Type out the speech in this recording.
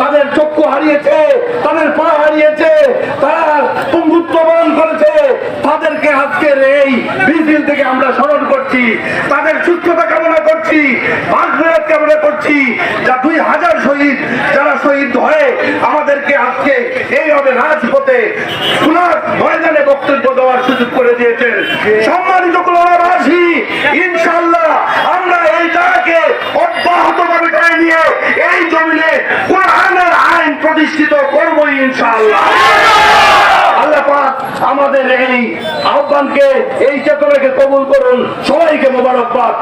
তাদের চক্ষু হারিয়েছে, তাদের পা হারিয়েছে, তারা পঙ্গুত্ব বরণ করেছে। তাদেরকে আজকের এই মিছিল থেকে আমরা স্মরণ করছি, তাদের সুস্থতা কামনা করছি ভাগ্যরাত কামনা করছি, যা দুই হাজার শহীদ, যারা শহীদ হয়ে আমাদেরকে আজকে এইভাবে রাজপথে খুলার ময়দানে বক্তব্য দেওয়ার সুযোগ করে দিয়েছেন। আমাদের এই আহ্বানকে এই চেতনাকে কবুল করুন। সবাইকে মোবারকবাদ।